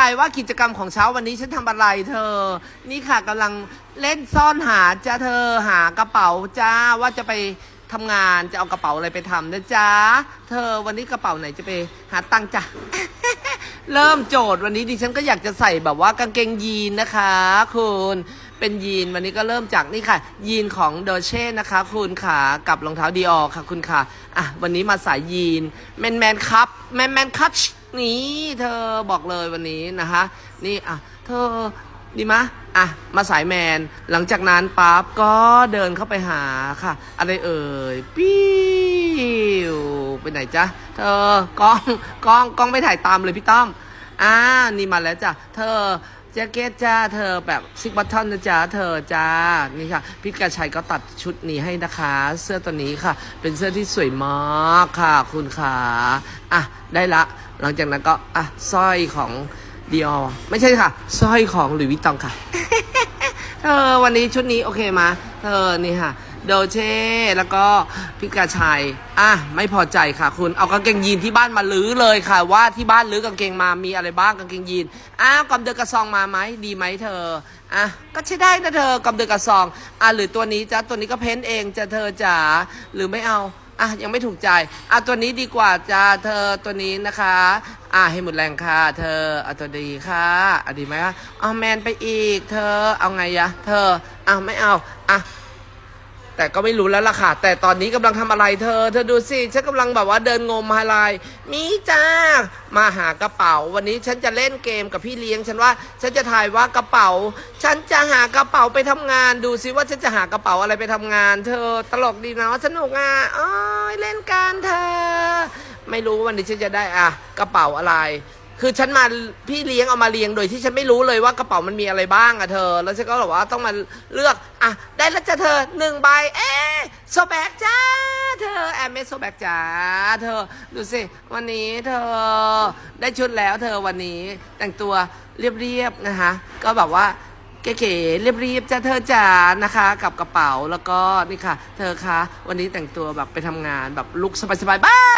ใจว่ากิจกรรมของเช้าวันนี้ฉันทำอะไรเธอ นี่ค่ะกำลังเล่นซ่อนหาจ้าเธอหากระเป๋าจ้าว่าจะไปทำงานจะเอากระเป๋าอะไรไปทำนะจ้าเธอวันนี้กระเป๋าไหนจะไปหาตังจ้ะเริ่มโจทย์วันนี้ดิฉันก็อยากจะใส่แบบว่ากางเกงยีนนะคะคุณ เป็นยีนวันนี้ก็เริ่มจากนี่ค่ะ ยีนของเดอเช่นะคะ คุณขากับรองเท้าดีออค่ะคุณค่ะอะวันนี้มาสายยีนแมนแมนครับแมนแมนคัตนี่เธอบอกเลยวันนี้นะคะ นี่อะเธอดีมะอะมาสายแมน หลังจากนั้นปั๊บก็เดินเข้าไปหาค่ะ อะไรเอ่ยปิ้วไปไหนจ๊ะ เธอกล้องกล้องกล้องไม่ถ่ายตามเลยพี่ต้อมอ่านี่มาแล้วจ้ะ เธอ แจ็คเก็ตจ้าเธอแบบซิกบัตทอนนะจ๊ะเธอจ้านี่ค่ะพี่กระชัยก็ตัดชุดนี้ให้นะคะ เสื้อตัวนี้ค่ะ เป็นเสื้อที่สวยมากค่ะ คุณขาอะได้ละ หลังจากนั้นก็อะสร้อยของดีออไม่ใช่ค่ะสร้อยของหลุยวิตตองค่ะเธอวันนี้ชุดนี้โอเคมาเธอนี่ค่ะ โดเช่ แล้วก็พิกาชัย อะ ไม่พอใจค่ะคุณ เอากางเกงยีนที่บ้านมาลื้อเลยค่ะ ว่าที่บ้านลื้อกางเกงมามีอะไรบ้างกางเกงยีน อ้าวกำเดือกระซองมาไหมดีไหมเธอ อะ ก็ใช้ได้นะเธอกำเดือกระซอง อะหรือตัวนี้จ้ะตัวนี้ก็เพ้นเองจะเธอจ๋า หรือไม่เอาอะยังไม่ถูกใจ อะตัวนี้ดีกว่าจ้าเธอตัวนี้นะคะ อะให้หมดแรงค่ะ เธอเอาตัวดีค่ะอะดีไหมคะเอาแมนไปอีก เธอเอาไงยะ เธออะไม่เอาอะ แต่ก็ไม่รู้แล้วล่ะค่ะ แต่ตอนนี้กำลังทำอะไรเธอ เธอดูสิฉันกำลังแบบว่าเดินงมหาลายมีจ้า มาหากระเป๋า วันนี้ฉันจะเล่นเกมกับพี่เลี้ยง ฉันว่าฉันจะถ่ายว่ากระเป๋า ฉันจะหากระเป๋าไปทำงาน ดูสิว่าฉันจะหากระเป๋าอะไรไปทำงาน เธอตลกดีนะสนุกอะอ้อเล่นกันเธอ ไม่รู้วันนี้ฉันจะได้อะ กระเป๋าอะไร คือฉันมาพี่เลี้ยงเอามาเลี้ยงโดยที่ฉันไม่รู้เลยว่ากระเป๋ามันมีอะไรบ้างอะเธอ แล้วฉันก็แบอกว่าต้องมาเลือกอะได้แล้วจ้ะเธอหนึ่งใบเอ๊โซแบกจ้าเธอแอมเมสโซแบกจ้าเธอดูสิวันนี้เธอได้ชุดแล้วเธอวันนี้แต่งตัวเรียบๆนะคะก็แบบว่าเก๋ๆเรียบๆจ้าเธอจ๋านะคะ กับกระเป๋าแล้วก็นี่ค่ะ เธอคะวันนี้แต่งตัวแบบไปทำงานแบบลุกสบายๆบ้า